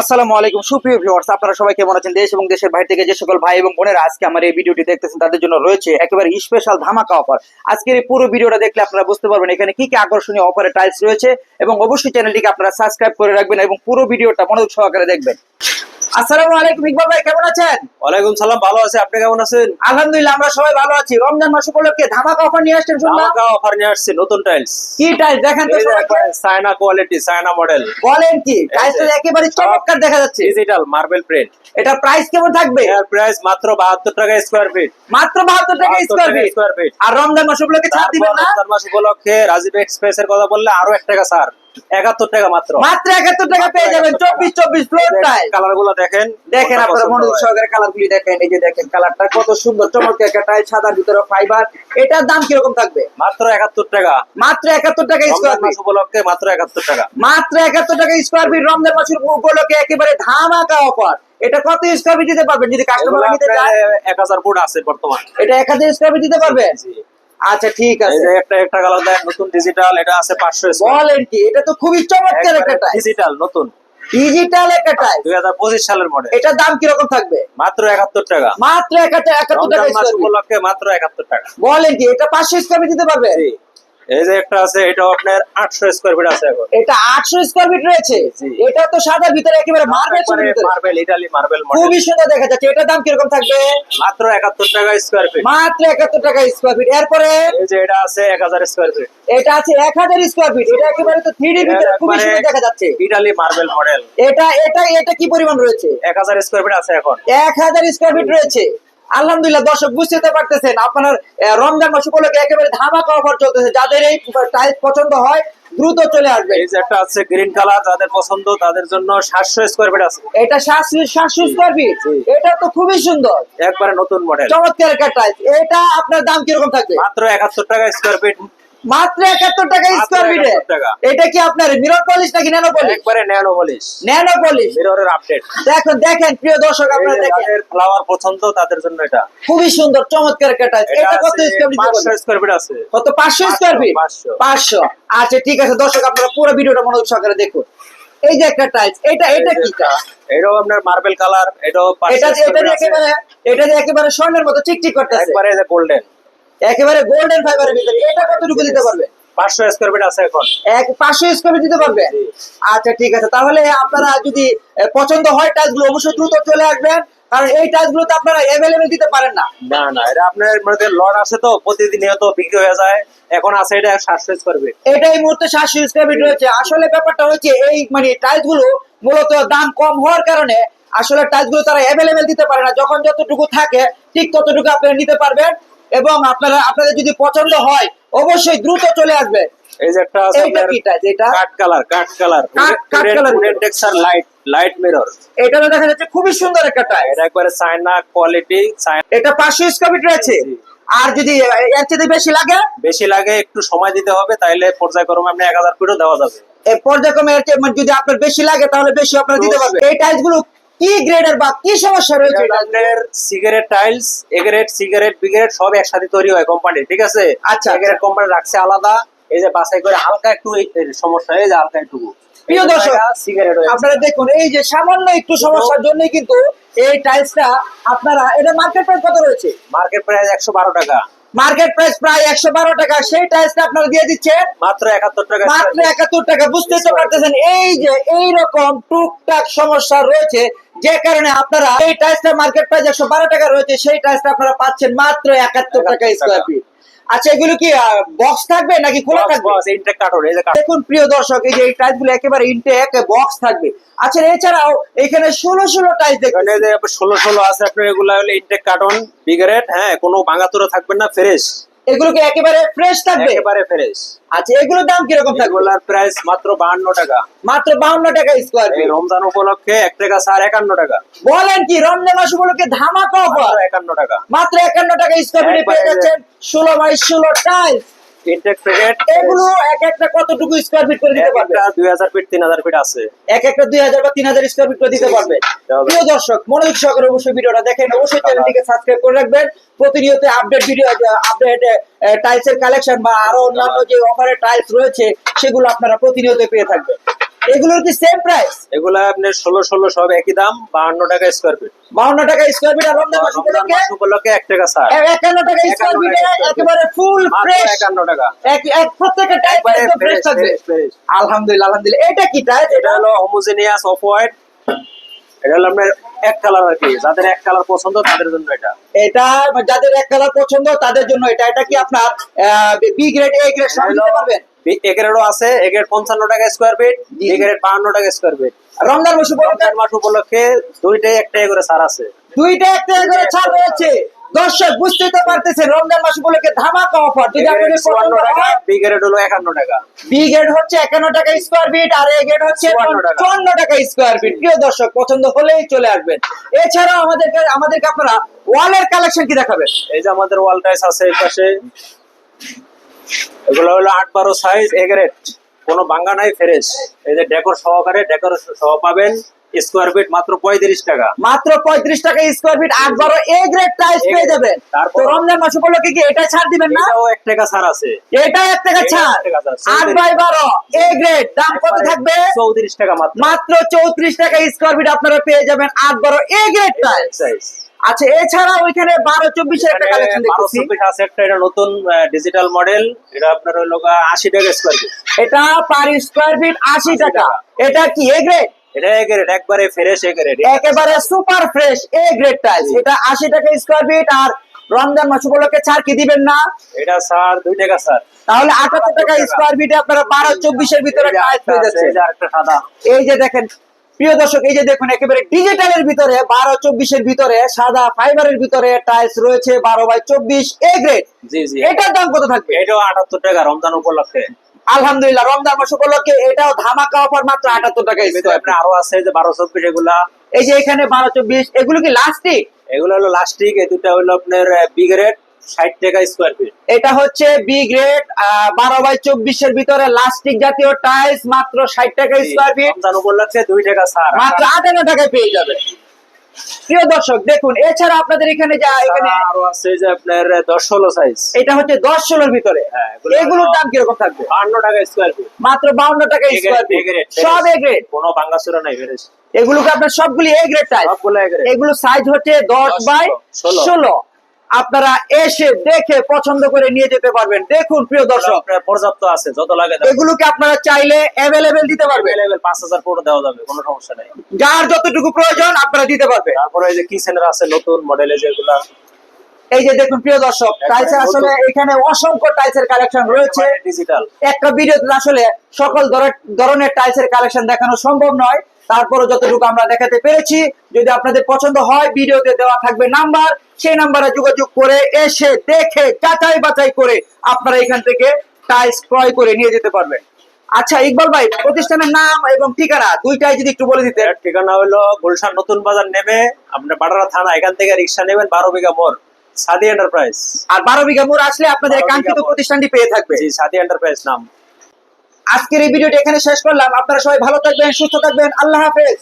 আসসালামু আলাইকুম, সুপ্রিয় ভিউয়ার্স আপনারা সবাই কেমন আছেন? দেশ এবং দেশের বাইরে থেকে যে সকল ভাই এবং বোনেরা আজকে আমার এই ভিডিওটি দেখতেছেন, তাদের জন্য রয়েছে একেবারে স্পেশাল ধামাকা অফার আজকের এই পুরো ভিডিওটা দেখলে আপনারা বুঝতে পারবেন এখানে কি কি আকর্ষণীয় অফারে টাইলস রয়েছে এবং অবশ্যই চ্যানেলটিকে আপনারা সাবস্ক্রাইব করে রাখবেন এবং পুরো ভিডিওটা মনোযোগ সহকারে দেখবেন। আসসালামু আলাইকুম ইকবাল ভাই কেমন আছেন? ওয়ালাইকুম সালাম ভালো আছে। আপনি কেমন আছেন? আলহামদুলিল্লাহ আমরা সবাই ভালো আছি। রমজান মাস উপলক্ষে ধামাকা অফার নিয়ে আসছেন শুনলাম। আমাকে অফার নিয়ে আসছে নতুন টাইলস কি টাইলস দেখেন তো সবাইকে। চায়না কোয়ালিটি চায়না মডেল বলেন কি টাইলসটা একেবারে চমৎকার দেখা যাচ্ছে। ডিজিটাল মার্বেল প্রিন্ট এটা প্রাইস কেমন থাকবে? এর প্রাইস মাত্র 72 টাকা স্কয়ার ফিট মাত্র বাহাত্তর টাকা স্কোয়ার ফিট স্কয়ার ফিট আর রমজান মাস উপলক্ষে ছাড় দিবেন না? রমজান মাস উপলক্ষে রাজীব এক্সপ্রেস এর কথা বললে আরও 1 টাকা স্যার 71 টাকা মাত্র। মাত্র একাত্তর টাকা পেয়ে যাবেন চব্বিশ চব্বিশ ফ্লোর টাইল কালারগুলো দেখেন দেখেন আপনারা মনোযোগ সহকারে কালার গুলি দেখেন এই যে দেখেন কালারটা কত সুন্দর চমৎকার একটা টাইল সাদার ভিতরে ফাইবার এটার দাম কীরকম থাকবে? মাত্র 71 টাকা। মাত্র একাত্তর টাকা স্কোয়ার ফিট উপলক্ষে মাত্র 71 টাকা। মাত্র একাত্তর টাকা স্কোয়ার ফিট রমজান মাসের উপলক্ষে একেবারে ধামাকা অফার এটা কত স্কোয়ার ফিট দিতে পারবেন? যদি কাস্টমার এগুলা নিতে চায় প্রায় 1000 ফুট আছে বর্তমান। এটা এক হাজার স্কোয়ার ফিট দিতে পারবেন জি। আচ্ছা ঠিক আছে। একটা একটা কালার দেন নতুন ডিজিটাল এটা আছে 500 স্কয়ার বলেন কি এটা তো খুবই চমৎকার একটা ডিজিটাল নতুন। ডিজিটাল একটাই টাইল 2025 সালের মডেল এটার দাম কীরকম থাকবে? মাত্র 71 টাকা। মাত্র একাত্তর একাত্তর টাকা মাত্র 71 টাকা। বলেন কি এটা পাঁচশো স্কয়ার দিতে পারবে? এই যে একটা আছে এটাও আপনার 800 স্কয়ার ফিট আছে এখন। এটা আটশো স্কোয়ার ফিট রয়েছে। এটা তো সাদা ভিতরে একেবারে মার্বেল ভিতরে। মার্বেল ইটালি মার্বেল মডেল খুবই সুন্দর দেখা যাচ্ছে। এটার দাম কীরকম থাকবে? মাত্র 71 টাকা স্কয়ার ফিট মাত্র একাত্তর টাকা স্কোয়ার ফিট এরপরে? এই যে এটা আছে 1000 স্কয়ার ফিট এটা আছে এক হাজার স্কোয়ার ফিট এটা একেবারে তো ভিতরে। খুবই সুন্দর দেখা যাচ্ছে। ইটালি মার্বেল মডেল এটা এটা এটা কি পরিমাণ রয়েছে? 1000 স্কয়ার ফিট আছে এখন। এক হাজার স্কোয়ার ফিট রয়েছে। আলহামদুলিল্লাহ দর্শক বুঝতে পারতেছেন আপনার রমজান মাস উপলক্ষে একেবারে ধামাকা অফার চলতেছে যাদের এই টাইপ পছন্দ হয় দ্রুত চলে আসবে। এই যে একটা আছে গ্রিন কালার যাদের পছন্দ তাদের জন্য 700 স্কয়ার ফিট আছে। এটা 700 700 স্কয়ার ফিট এটা তো খুবই সুন্দর। একবারে নতুন মডেল চমৎকার একটা টাইপ এটা আপনার দাম কীরকম থাকবে? মাত্র 71 টাকা স্কয়ার ফিট মাত্র একাত্তর টাকা মাত্র স্কোয়ার ফিটে 71। এটা কি আপনার মিরর পলিশ নাকি ন্যানো পলিশ একবারে ন্যানো পলিশ ন্যানো পলিশ মিররের আপডেট দেখুন দেখেন প্রিয় দর্শক আপনারা দেখেন। যাদের ফ্লাওয়ার পছন্দ তাদের জন্য এটা। খুবই সুন্দর চমৎকার টাইলস এটা কত স্কোয়ার ফিট 500 স্কয়ার ফিট আছে। কত পাঁচশো স্কোয়ার ফিট 500 পাঁচশো। আচ্ছা ঠিক আছে দর্শক আপনারা পুরো ভিডিওটা মনোযোগ সহকারে দেখুন। এই যে একটা টাইলস এটা এটা কি এটাও আপনার মার্বেল কালার এটাও এটা 500 এটা একেবারে এটা যে একেবারে স্বর্ণের মতো চিকচিক করতেছে। একবারে গোল্ডেন একেবারে গোল্ডেন ফাইবারের ভিতরে। এটা কতটুকু দিতে পারবে? 500 স্কয়ার ফিট আছে এখন। এক পাঁচশো স্কোয়ার দিতে পারবে? আচ্ছা ঠিক আছে। তাহলে আপনারা যদি পছন্দ হয় টাইলসগুলো অবশ্যই দ্রুত চলে আসবেন। কারণ এই টাইলসগুলো তো আপনারা অ্যাভেলেবেল দিতে পারেন না। না না এটা আপনার লট আছে তো প্রতিদিনই তো বিক্রি হয়ে যায়। এখন আছে এটা 700 স্কয়ার ফিট এটা এই মুহূর্তে সাতশো স্কোয়ার ফিট রয়েছে। আসলে ব্যাপারটা হচ্ছে এই মানে টাইলসগুলো মূলত দাম কম হওয়ার কারণে আসলে টাইলসগুলো তারা অ্যাভেলেবেল দিতে পারে না। যখন যতটুকু থাকে ঠিক ততটুকু আপনারা নিতে পারবেন। এবং আপনারা আপনাদের যদি পছন্দ হয় অবশ্যই দ্রুত চলে আসবে। এই যে একটা আছে এটা? Cut colour cut colour. কাঠ টেক্সচার লাইট লাইট মিরর এটা দেখা যাচ্ছে খুবই সুন্দর একটা টাইলস এটা একবারে চায়না কোয়ালিটি এটা পাঁচশো স্কোয়ার ফিট রয়েছে আর যদি এর চেয়ে বেশি লাগে? বেশি লাগে একটু সময় দিতে হবে তাইলে পর্যায়ক্রমে আপনি 1000 ফিটও দেওয়া যাবে। এই পর্যায়ক্রমে এর চেয়ে মানে যদি আপনার বেশি লাগে তাহলে বেশি আপনারা দিতে পারবেন। এই টাইলসগুলো কি গ্রেডের বা কি সমস্যা রয়েছে? Cigarette tiles A grade cigarette B grade সব একসাথে তৈরি হয় কোম্পানি ঠিক আছে? আচ্ছা, এ গ্রেড কোম্পানি রাখছে আলাদা এই যে বাছাই করে হালকা একটু সমস্যা এই যে হালকা একটু। প্রিয় দর্শক, সিগারেট আপনারা দেখুন এই যে সামান্য একটু সমস্যার জন্যই কিন্তু এই টাইলসটা আপনারা এটা মার্কেট প্রাইস কত রয়েছে? মার্কেট প্রাইস একশো বারো টাকা। মার্কেট প্রাইস প্রায় একশো বারো টাকা সেই টাইসটা আপনারা দিয়ে দিচ্ছে। মাত্র একাত্তর টাকা। মাত্র একাত্তর টাকা বুঝতে তো পারতেছেন? এই যে এই রকম টুকটাক সমস্যা রয়েছে যে কারণে আপনারা এই টাইসটা মার্কেট প্রাইস একশো বারো টাকা রয়েছে সেই টাইসটা আপনারা পাচ্ছেন মাত্র একাত্তর টাকা 71 স্কোয়ার ফিট আচ্ছা এগুলো কি বক্স থাকবে নাকি খোলা থাকবে? ইনটেক কার্টন এই যে দেখুন প্রিয় দর্শক এই যে এই টাইলসগুলো একেবারে ইনটেক বক্স থাকবে। আচ্ছা এছাড়াও এখানে ষোলো ষোলো টাইলস দেখুন যে ষোলো ষোলো আছে আপনার এগুলা হলে ইনটেক কার্টন বিগারেট হ্যাঁ কোনো ভাঙাতুরা থাকবে না ফ্রেশ এগুলো কি একেবারে ফ্রেশ থাকবে? একেবারে ফ্রেশ আচ্ছা এগুলোর দাম কীরকম থাকবে? এগুলোর প্রাইস মাত্র বাহান্ন টাকা। মাত্র বাউন্ন টাকা স্কোয়ার এই ফিট রমজান উপলক্ষে 1 টাকা স্যার 51 টাকা। বলেন কি রমজান মাস উপলক্ষে ধামাকা অফার একান্ন টাকা। মাত্র একান্ন টাকা স্কোয়ার ফিটে পেয়ে যাচ্ছেন ষোলো বাই ষোলো টাইলস ইনটেক প্যাকেট এগুলো এক একটা কতটুকু স্কোয়ার ফিট করে দিতে পারবে? একটা দুই হাজার ফিট তিন হাজার ফিট আছে। এক একটা দুই হাজার বা তিন হাজার স্কোয়ার ফিট করে দিতে পারবে। প্রিয় দর্শক মনোযোগ সহকারে অবশ্যই ভিডিওটা দেখেন। অবশ্যই চ্যানেলটিকে সাবস্ক্রাইব করে রাখবেন। প্রতিনিয়ত আপডেট ভিডিও আপডেট কালেকশন বা আরও অন্যান্য যে অফারের টাইলস রয়েছে সেগুলো আপনারা প্রতিনিয়ত পেয়ে থাকবেন। এগুলোর কি সেম প্রাইস এগুলা আপনার ষোলো ষোলো সব একই দাম বাহান্ন টাকা স্কোয়ার ফিট বাউন্ন টাকা স্কোয়ার ফিট আর রমজান মাস উপলক্ষে এক টাকা স্যার একান্ন টাকা স্কোয়ার ফিটে একেবারে ফুল ফ্রেশ একান্ন টাকা। এক এক প্রত্যেকটা টাইপ ফ্রেশ থাকবে। আলহামদুলিল্লাহ আলহামদুলিল্লাহ। এটা কি টাইপ এটা হলো হোমোজেনিয়াস অফ হোয়াইট এটা হলো আপনার এক কালার আর কি। যাদের এক কালার পছন্দ তাদের জন্য এটা। এটা যাদের এক কালার পছন্দ তাদের জন্য এটা। এটা কি আপনার বি গ্রেড এ গ্রেড সব নিতে পারবেন? এ গ্রেডও আছে এ গ্রেড পঞ্চান্ন টাকা স্কোয়ার ফিট গ্রেড বাহান্ন টাকা স্কোয়ার ফিট রমজান মাস উপলক্ষে? মাস উপলক্ষে দুইটাই একটা করে সার আছে। দুইটা একটা করে ছাড় রয়েছে। দর্শক বুঝতেই তো পারতেছেন রমজান মাস উপলক্ষে ধামাকা অফার যদি আপনাদের পছন্দ হয় বি গ্রেড হলো একান্ন টাকা। বি গ্রেড হচ্ছে একান্ন টাকা স্কোয়ার ফিট আর এ গ্রেড হচ্ছে 54 টাকা। চুয়ান্ন টাকা স্কোয়ার ফিট প্রিয় দর্শক পছন্দ হলেই চলে আসবেন। এছাড়াও আমাদেরকে আমাদেরকে আপনারা ওয়ালের কালেকশন কি দেখাবেন? এই যে আমাদের ওয়াল টাইস আছে এই পাশে। এগুলো হলো আট বারো সাইজ এগারেট কোনো বাঙ্গা নাই ফেরেস এই যে ডেকোর সহকারে ডেকোরেশন সহ পাবেন। স্কোয়ার ফিট মাত্র পঁয়ত্রিশ টাকা। মাত্র পঁয়ত্রিশ টাকা স্কোয়ার ফিট আট বারো এ গ্রেড টাইস পেয়ে। যাবেন। তারপর- রমজান মাস উপলক্ষে কি এটা ছাড় দিবেন না? এটাও এক টাকা ছাড় আছে। এটা এক টাকা ছাড়। আট বাই বারো এ গ্রেড দাম কত থাকবে? চৌত্রিশ টাকা মাত্র। মাত্র চৌত্রিশ টাকা স্কোয়ার ফিট আপনারা পেয়ে যাবেন আট বারো এ গ্রেড টাইস আচ্ছা এছাড়া ওইখানে বারো চব্বিশের একটা কালেকশন দেখতেছি। চব্বিশ আছে একটা এটা নতুন ডিজিটাল মডেল এটা আপনার হলো আশি টাকা স্কোয়ার ফিট এটা পার স্কোয়ার ফিট আশি টাকা। এটা কি এ গ্রেড এটা এক রেট একবারে ফ্রেশ এক রেট একেবারে super fresh A grade tiles এটা আশি টাকা স্কোয়ার ফিট আর রমজান মাস উপলক্ষে ছাড় কি দিবেন না? এটা স্যার দুই টাকা স্যার তাহলে আঠারো টাকা স্কোয়ার ফিটে আপনারা বারো চব্বিশের ভিতরে টাইলস পেয়ে যাচ্ছে এই যে দেখেন প্রিয় দর্শক এই যে দেখুন একেবারে ডিজিটালের ভিতরে বারো চব্বিশের ভিতরে সাদা ফাইবারের ভিতরে টাইলস রয়েছে বারো বাই চব্বিশ এ গ্রেড জি জি। এটার দাম কত থাকবে? এটাও আটাত্তর টাকা রমজান উপলক্ষে। আলহামদুলিল্লাহ রমজান মাস উপলক্ষে এটাও ধামাকা অফার মাত্র আটাত্তর টাকা স্কোয়ার আপনার আরও আছে যে বারো চব্বিশ এগুলা। এই যে এখানে বারো চব্বিশ এগুলো কি লাস্টিক এগুলো হলো লাস্টিক এই দুটা হলো আপনার বিগ রেট ষাট টাকা স্কোয়ার ফিট এটা হচ্ছে বি গ্রেড বারো বাই চব্বিশের ভিতরে লাস্টিক জাতীয় টাইলস মাত্র ষাট টাকা স্কোয়ার ফিট উপলক্ষে দুই টাকা ছাড়। মাত্র আটান্ন টাকায় পেয়ে যাবে প্রিয় দর্শক দেখুন এছাড়া আপনাদের এখানে যা এখানে আরও আছে যে আপনার 10 16 সাইজ এটা হচ্ছে 10 16 এর ভিতরে এগুলোর দাম কি রকম থাকবে? 52 টাকা স্কয়ার ফিট মাত্র 52 টাকা স্কয়ার ফিট সব এ গ্রেড কোনো ভাঙাচোরা নাই এগুলোকে আপনার সবগুলি এ গ্রেড সাইজ সবগুলো এ গ্রেড এগুলো সাইজ হচ্ছে 10 বাই 16 আপনারা এসে দেখে পছন্দ করে নিয়ে যেতে পারবেন। দেখুন প্রিয় দর্শক পর্যাপ্ত আছে যত লাগে এগুলোকে আপনারা চাইলে অ্যাভেলেবেল দিতে পারবেন। অ্যাভেলেবেল পাঁচ হাজার পুরো দেওয়া যাবে কোনো সমস্যা নাই। যার যতটুকু প্রয়োজন আপনারা দিতে পারবেন। তারপরে এই যে কিচেনের আছে নতুন মডেলের যেগুলা। এই যে দেখুন প্রিয় দর্শক টাইলসের আসলে এখানে অসংখ্য টাইলসের কালেকশন রয়েছে। ডিজিটাল একটা ভিডিওতে আসলে সকল ধর- ধরনের টাইলসের কালেকশন দেখানো সম্ভব নয়। তারপরে যতটুকু আমরা দেখাতে পেরেছি যদি আপনাদের পছন্দ হয় ভিডিওতে দেওয়া থাকবে নাম্বার। সেই নাম্বারে যোগাযোগ করে এসে দেখে যাচাই বাছাই করে আপনারা এখান থেকে টাইলস ক্রয় করে নিয়ে যেতে পারবেন। আচ্ছা ইকবাল ভাই প্রতিষ্ঠানের নাম এবং ঠিকানা দুইটাই যদি একটু বলে দিতে ঠিকানা হলো গুলশান নতুন বাজার নেমে আপনার বাড়ারা থানা এখান থেকে রিক্সা নেবেন বারো বিঘা মোড় সাদি এন্টারপ্রাইজ। আর বারো বিঘা মোড় আসলে আপনাদের কাঙ্ক্ষিত প্রতিষ্ঠানটি পেয়ে থাকবে। জি সাদি এন্টারপ্রাইজ নাম। আজকের এই ভিডিওটি এখানে শেষ করলাম। আপনারা সবাই ভালো থাকবেন সুস্থ থাকবেন। আল্লাহ হাফেজ।